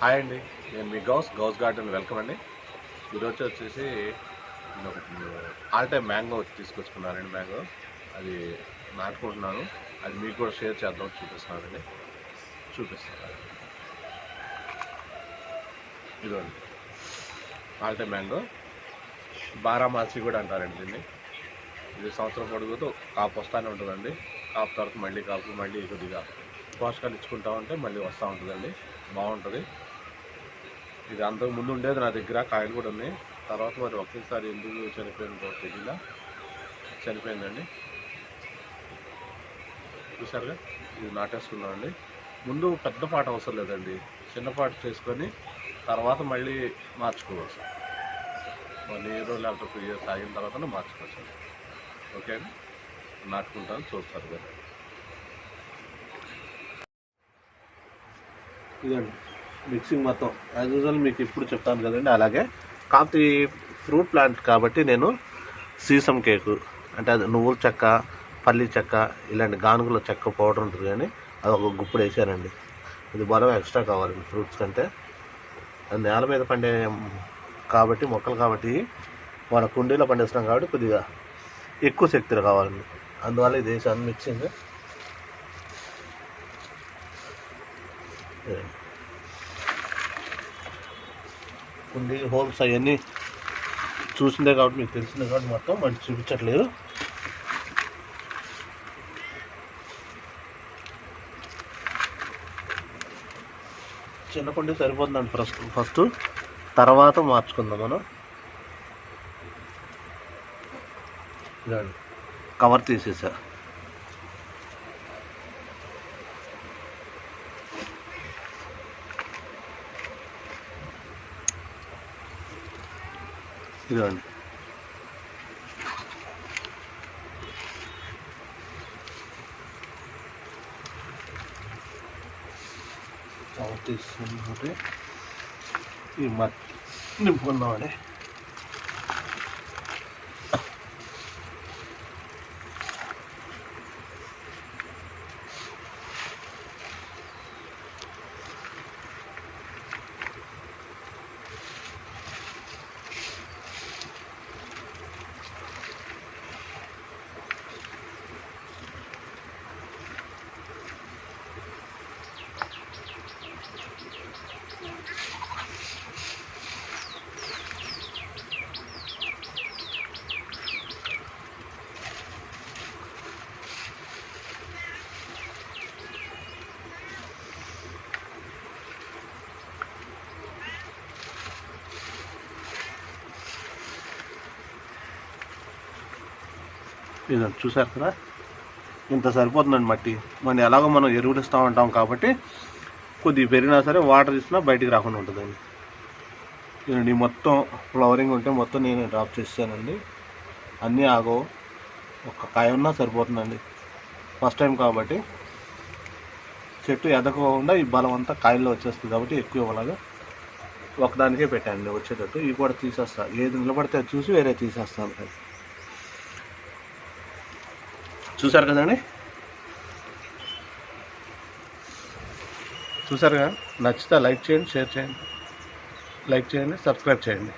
Hi అండి. నేను మీ గౌస్ గౌస్ గార్డెన్ వెల్కమ్ అండి. ఈరోజు వచ్చేసి ఆల్ టైమ్ మ్యాంగో తీసుకొచ్చుకున్నానండి మ్యాంగో. అది నాటుకుంటున్నాను. అది మీకు కూడా షేర్ చేద్దాం చూపిస్తున్నానండి. చూపిస్తాను ఇదిగోండి. All time mango. బారామాసి కూడా అంటారండి దీన్ని. ఇది సంవత్సరం పొడుగుతూ కాపు వస్తూనే ఉంటుందండి. కాపు తర్వాత మళ్ళీ కాపు మళ్ళీ కొద్దిగా పోషకాలు ఇచ్చుకుంటా ఉంటే మళ్ళీ వస్తూ ఉంటుందండి. బాగుంటుంది. ఇది అంతకు ముందు ఉండేది నా దగ్గర కాయలు కూడా ఉన్నాయి. తర్వాత మరి ఒకేసారి ఎందుకు చనిపోయిందో తెలియదా చనిపోయిందండి. చూసారుగా ఇది నాటేసుకున్నామండి ముందు పెద్ద పాట అవసరం లేదండి. చిన్న పాట చేసుకొని తర్వాత మళ్ళీ మార్చుకోవచ్చు. వన్ ఇయర్ లేకపోతే టూ ఇయర్స్ ఆగిన తర్వాత మార్చుకోవచ్చు. ఓకే అండి నాటుకుంటాను చూస్తారు కదా. ఇదండి. మిక్సింగ్ మొత్తం. యాజ్ యూజువల్ మీకు ఇప్పుడు చెప్తాను కదండి. అలాగే కాకపోతే ఫ్రూట్ ప్లాంట్ కాబట్టి నేను సీసం కేకు. అంటే అది నువ్వుల చెక్క పల్లి చెక్క ఇలాంటి గానుగుల చెక్క పౌడర్ ఉంటుంది కానీ అది ఒక గుప్పుడు వేసానండి. ఇది బలం ఎక్స్ట్రా కావాలండి ఫ్రూట్స్ కంటే. అది నేల మీద పండే కాబట్టి మొక్కలు కాబట్టి మన కుండీలో పండిస్తున్నాం కాబట్టి కొద్దిగా ఎక్కువ శక్తులు కావాలండి. అందువల్ల ఇది వేసాను మిక్సింగ్ ఉంది. హోల్స్ అవన్నీ చూసిందే కాబట్టి మీకు తెలిసిందే కాబట్టి మొత్తం మళ్ళీ చూపించట్లేదు. చిన్న కుండీ సరిపోతుందండి ఫస్ట్ ఫస్ట్. తర్వాత మార్చుకుందాం మనం. కవర్ తీసేసా. ఇదండి కవర్ తీసుకుంటే ఈ మట్టి నింపుకుందామండి ఇదండి చూసారు కదా? ఇంత సరిపోతుందండి మట్టి. మనం ఎలాగో మనం ఎరువులు ఇస్తూ ఉంటాం కాబట్టి కొద్దిగా పెరిగినా సరే వాటర్ ఇచ్చినా బయటికి రాకుండా ఉంటుందండి. ఇదండి మొత్తం ఫ్లవరింగ్ ఉంటే మొత్తం నేను డ్రాప్ చేసానండి అన్నీ ఆగో ఒక్క కాయ ఉన్నా సరిపోతుందండి. ఫస్ట్ టైం కాబట్టి చెట్టు ఎదగకుండా ఈ బలం అంతా కాయల్లో వచ్చేస్తుంది కాబట్టి ఎక్కువ ఇవ్వలాగా ఒకదానికే పెట్టానండి వచ్చేటట్టు. ఇవి కూడా తీసేస్తా. ఏది నిలబడితే అది చూసి వేరే తీసేస్తాను. చూసారు కదండి? చూసారుగా? నచ్చితే లైక్ చేయండి షేర్ చేయండి. లైక్ చేయండి సబ్స్క్రైబ్ చేయండి.